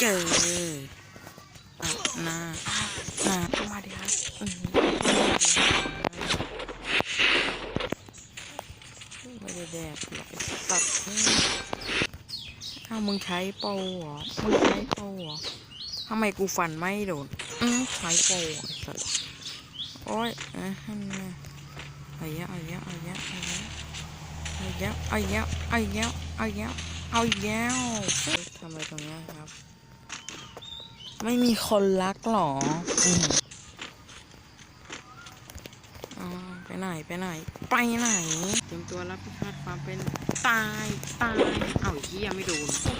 เจออะหน้าหน้ามาดิครับอื้อหือไม่ได้แดกหรอกไอ้สัตว์นี่อ้ามึงใช้โปรเหรอมึงใช้โปรเหรอทำไมกูฟันไม่โดนอืมใช้โปรไอ้สัตว์โอ้ยอะฮันน่ะเอาเยอะเอาเยอะเอาเยอะเอาเยอะเอาเยอะเอาเยอะเอาเยอะเอาเยเอาเยอะเฮ้ยทำอะไรตรงนี้ ไม่มีคนรักหรออืมอ๋อไปไหนไปไหน ไปไหนเตรียมตัวรับพิฆาตความเป็นตายตาย เอ้าอ้เหี้ยไม่ดนโดน